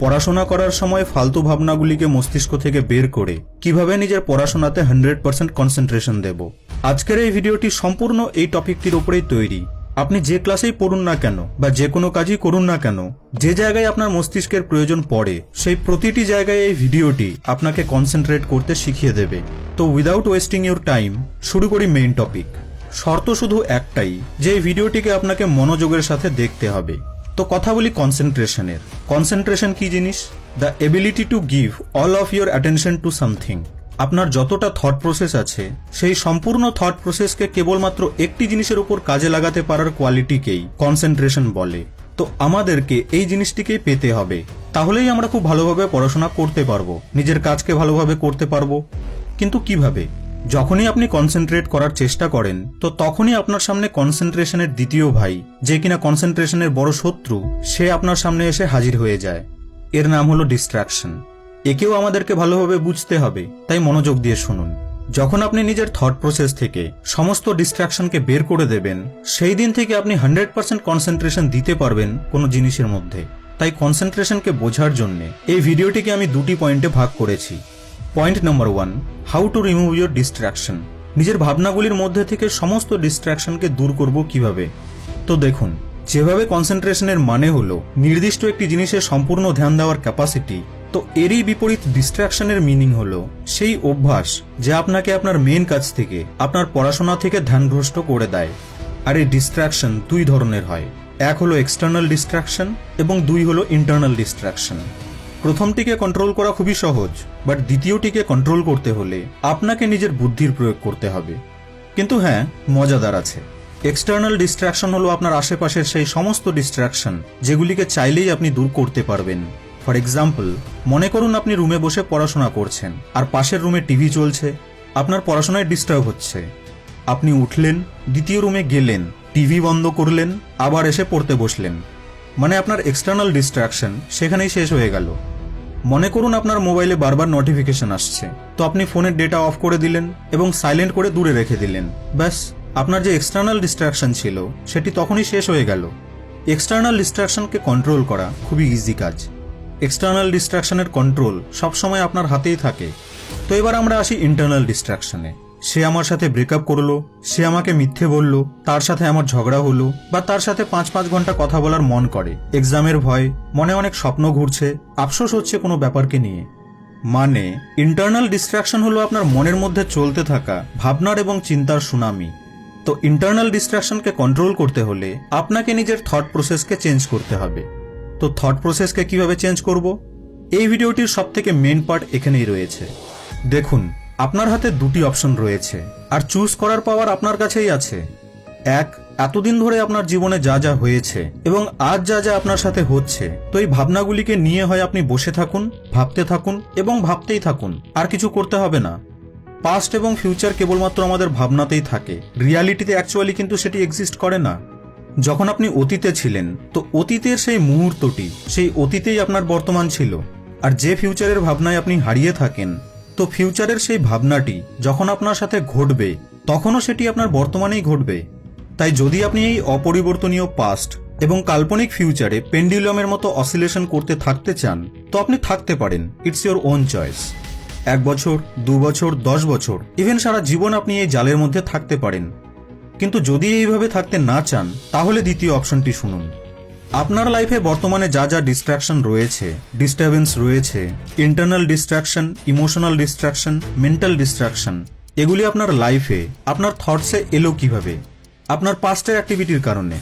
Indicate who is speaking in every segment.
Speaker 1: পড়াশোনা করার সময় ফালতু ভাবনাগুলিকে মস্তিষ্ক থেকে বের করে কীভাবে নিজের পড়াশোনাতে হান্ড্রেড পার্সেন্ট কনসেন্ট্রেশন দেব? আজকের এই ভিডিওটি সম্পূর্ণ এই টপিকটির উপরেই তৈরি। আপনি যে ক্লাসেই পড়ুন না কেন বা যে কোনো কাজই করুন না কেন, যে জায়গায় আপনার মস্তিষ্কের প্রয়োজন পড়ে, সেই প্রতিটি জায়গায় এই ভিডিওটি আপনাকে কনসেন্ট্রেট করতে শিখিয়ে দেবে। তো উইদাউট ওয়েস্টিং ইউর টাইম শুরু করি মেইন টপিক শর্ত শুধু একটাই যে ভিডিওটিকে আপনাকে মনোযোগের সাথে দেখতে হবে। তো কথা বলি কনসেন্ট্রেশনের কনসেন্ট্রেশন কি জিনিস? The ability to give all of your attention to something আপনার যতটা থট প্রসেস আছে, সেই সম্পূর্ণ থট প্রসেসকে কেবলমাত্র একটি জিনিসের উপর কাজে লাগাতে পারার কোয়ালিটিকেই কনসেন্ট্রেশন বলে। তো আমাদেরকে এই জিনিসটিকেই পেতে হবে। তাহলেই আমরা খুব ভালোভাবে পড়াশোনা করতে পারব। নিজের কাজকে ভালোভাবে করতে পারব। কিন্তু কীভাবে? যখনই আপনি কনসেন্ট্রেট করার চেষ্টা করেন, তো তখনই আপনার সামনে কনসেন্ট্রেশনের দ্বিতীয় ভাই, যে কিনা কনসেন্ট্রেশনের বড় শত্রু, সে আপনার সামনে এসে হাজির হয়ে যায়। এর নাম হলো ডিস্ট্রাকশন একেও আমাদেরকে ভালোভাবে বুঝতে হবে, তাই মনোযোগ দিয়ে শুনুন। যখন আপনি নিজের থট প্রসেস থেকে সমস্ত ডিস্ট্রাকশনকে বের করে দেবেন, সেই দিন থেকে আপনি হান্ড্রেড পার্সেন্ট কনসেন্ট্রেশন দিতে পারবেন কোনো জিনিসের মধ্যে। তাই কনসেন্ট্রেশনকে বোঝার জন্য এই ভিডিওটিকে আমি দুটি পয়েন্টে ভাগ করেছি। Point number one how to remove your distraction নিজের ভাবনাগুলির মধ্যে থেকে সমস্ত ডিস্ট্রাকশনকে দূর করব কীভাবে? তো দেখুন, যেভাবে কনসেন্ট্রেশনের মানে হলো নির্দিষ্ট একটি জিনিসের সম্পূর্ণ ধ্যান দেওয়ার ক্যাপাসিটি তো এরই বিপরীত ডিস্ট্রাকশনের মিনিং হলো সেই অভ্যাস যা আপনাকে আপনার মেন কাজ থেকে, আপনার পড়াশোনা থেকে ধ্যানভ্রষ্ট করে দেয়। আর এই ডিস্ট্রাকশন দুই ধরনের হয়। এক হলো এক্সটার্নাল ডিস্ট্রাকশন এবং দুই হলো ইন্টারনাল ডিস্ট্রাকশন প্রথমটিকে কন্ট্রোল করা খুবই সহজ বাট দ্বিতীয়টিকে কন্ট্রোল করতে হলে আপনাকে নিজের বুদ্ধির প্রয়োগ করতে হবে। কিন্তু হ্যাঁ মজাদার আছে। এক্সটার্নাল ডিস্ট্রাকশন হলো আপনার আশেপাশের সেই সমস্ত ডিস্ট্রাকশন যেগুলিকে চাইলেই আপনি দূর করতে পারবেন। ফর এক্সাম্পল মনে করুন আপনি রুমে বসে পড়াশোনা করছেন, আর পাশের রুমে টিভি চলছে, আপনার পড়াশোনায় ডিস্টার্ব হচ্ছে। আপনি উঠলেন, দ্বিতীয় রুমে গেলেন টিভি বন্ধ করলেন, আবার এসে পড়তে বসলেন। মানে আপনার এক্সটার্নাল ডিস্ট্রাকশন সেখানেই শেষ হয়ে গেল। মনে করুন আপনার মোবাইলে বারবার নোটিফিকেশন আসছে। তো আপনি ফোনের ডেটা অফ করে দিলেন এবং সাইলেন্ট করে দূরে রেখে দিলেন। ব্যাস, আপনার যে এক্সটার্নাল ডিস্ট্রাকশন ছিল, সেটি তখনই শেষ হয়ে গেল। এক্সটার্নাল ডিস্ট্রাকশনকে কন্ট্রোল করা খুবই ইজি কাজ। এক্সটার্নাল ডিস্ট্রাকশনের কন্ট্রোল সবসময় আপনার হাতেই থাকে। তো এবার আমরা আসি ইন্টারনাল ডিস্ট্রাকশনে সে আমার সাথে ব্রেকআপ করল, সে আমাকে মিথ্যে বলল, তার সাথে আমার ঝগড়া হলো, বা তার সাথে পাঁচ পাঁচ ঘণ্টা কথা বলার মন করে। এক্সামের ভয়, মনে অনেক স্বপ্ন ঘুরছে, আফসোস হচ্ছে কোনো ব্যাপারকে নিয়ে। মানে ইন্টারনাল ডিস্ট্রাকশন হলো আপনার মনের মধ্যে চলতে থাকা ভাবনার এবং চিন্তার সুনামি। তো ইন্টারনাল ডিস্ট্রাকশনকে কন্ট্রোল করতে হলে আপনাকে নিজের থট প্রসেসকে চেঞ্জ করতে হবে। তো থট প্রসেসকে কীভাবে চেঞ্জ করব? এই ভিডিওটির সব থেকে মেন পার্ট এখানেই রয়েছে। দেখুন আপনার হাতে দুটি অপশন রয়েছে, আর চুজ করার পাওয়ার আপনার কাছেই আছে। এক, এতদিন ধরে আপনার জীবনে যা যা হয়েছে এবং আজ যা যা আপনার সাথে হচ্ছে, তো এই ভাবনাগুলিকে নিয়ে হয় আপনি বসে থাকুন, ভাবতে থাকুন এবং ভাবতেই থাকুন, আর কিছু করতে হবে না। পাস্ট এবং ফিউচার কেবলমাত্র আমাদের ভাবনাতেই থাকে রিয়ালিটিতে অ্যাকচুয়ালি কিন্তু সেটি এক্সিস্ট করে না। যখন আপনি অতীতে ছিলেন, তো অতীতের সেই মুহূর্তটি, সেই অতীতেই আপনার বর্তমান ছিল, আর যে ফিউচারের ভাবনায় আপনি হারিয়ে থাকেন তো ফিউচারের সেই ভাবনাটি যখন আপনার সাথে ঘটবে, তখনও সেটি আপনার বর্তমানেই ঘটবে। তাই যদি আপনি এই অপরিবর্তনীয় পাস্ট এবং কাল্পনিক ফিউচারে পেন্ডুলামের মতো অসিলেশন করতে থাকতে চান, তো আপনি থাকতে পারেন। ইটস ইয়োর ওন চয়েস এক বছর, দু বছর, দশ বছর ইভেন সারা জীবন আপনি এই জালের মধ্যে থাকতে পারেন। কিন্তু যদি এইভাবে থাকতে না চান, তাহলে দ্বিতীয় অপশনটি শুনুন। আপনার লাইফে বর্তমানে যা যা ডিস্ট্রাকশন রয়েছে ডিস্টারবেন্স রয়েছে internal distraction emotional distraction mental distraction এগুলি আপনার লাইফে আপনার থটসে এলো কীভাবে? আপনার পাস্টের অ্যাক্টিভিটির কারণে।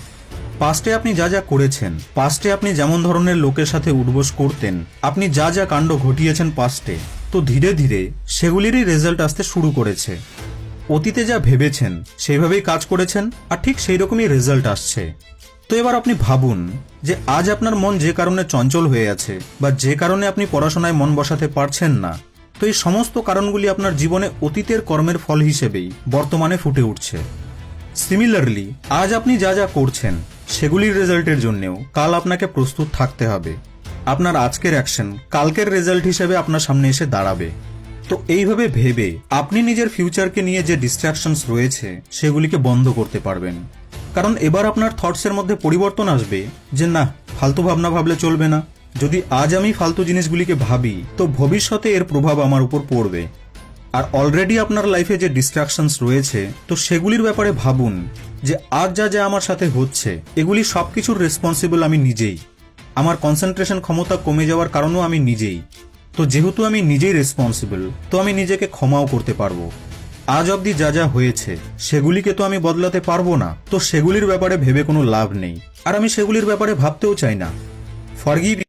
Speaker 1: পাস্টে আপনি যা যা করেছেন পাস্টে আপনি যেমন ধরনের লোকের সাথে উঠবোস করতেন, আপনি যা যা কাণ্ড ঘটিয়েছেন পাস্টে তো ধীরে ধীরে সেগুলিরই রেজাল্ট আসতে শুরু করেছে। অতীতে যা ভেবেছেন সেইভাবেই কাজ করেছেন, আর ঠিক সেই রকমই রেজাল্ট আসছে। তো এবার আপনি ভাবুন যে আজ আপনার মন যে কারণে চঞ্চল হয়ে আছে বা যে কারণে আপনি পড়াশোনায় মন বসাতে পারছেন না, তো এই সমস্ত কারণগুলি আপনার জীবনে অতীতের কর্মের ফল হিসেবেই বর্তমানে ফুটে উঠছে। সিমিলারলি আজ আপনি যা যা করছেন, সেগুলির রেজাল্টের জন্যেও কাল আপনাকে প্রস্তুত থাকতে হবে। আপনার আজকের অ্যাকশন কালকের রেজাল্ট হিসেবে আপনার সামনে এসে দাঁড়াবে। তো এইভাবে ভেবে আপনি নিজের ফিউচারকে নিয়ে যে ডিস্ট্রাকশনস রয়েছে, সেগুলিকে বন্ধ করতে পারবেন। কারণ এবার আপনার থটসের মধ্যে পরিবর্তন আসবে যে না, ফালতু ভাবনা ভাবলে চলবে না। যদি আজ আমি ফালতু জিনিসগুলিকে ভাবি, তো ভবিষ্যতে এর প্রভাব আমার উপর পড়বে। আর অলরেডি আপনার লাইফে যে ডিস্ট্রাকশনস রয়েছে, তো সেগুলির ব্যাপারে ভাবুন যে আজ যা যা আমার সাথে হচ্ছে, এগুলি সবকিছুর রেসপন্সিবল আমি নিজেই। আমার কনসেন্ট্রেশন ক্ষমতা কমে যাওয়ার কারণও আমি নিজেই। তো যেহেতু আমি নিজেই রেসপন্সিবল তো আমি নিজেকে ক্ষমাও করতে পারব। আজ অবধি যা যা হয়েছে, সেগুলিকে তো আমি বদলাতে পারব না। তো সেগুলির ব্যাপারে ভেবে কোনো লাভ নেই। আর আমি সেগুলির ব্যাপারে ভাবতেও চাই না। ফরগিভ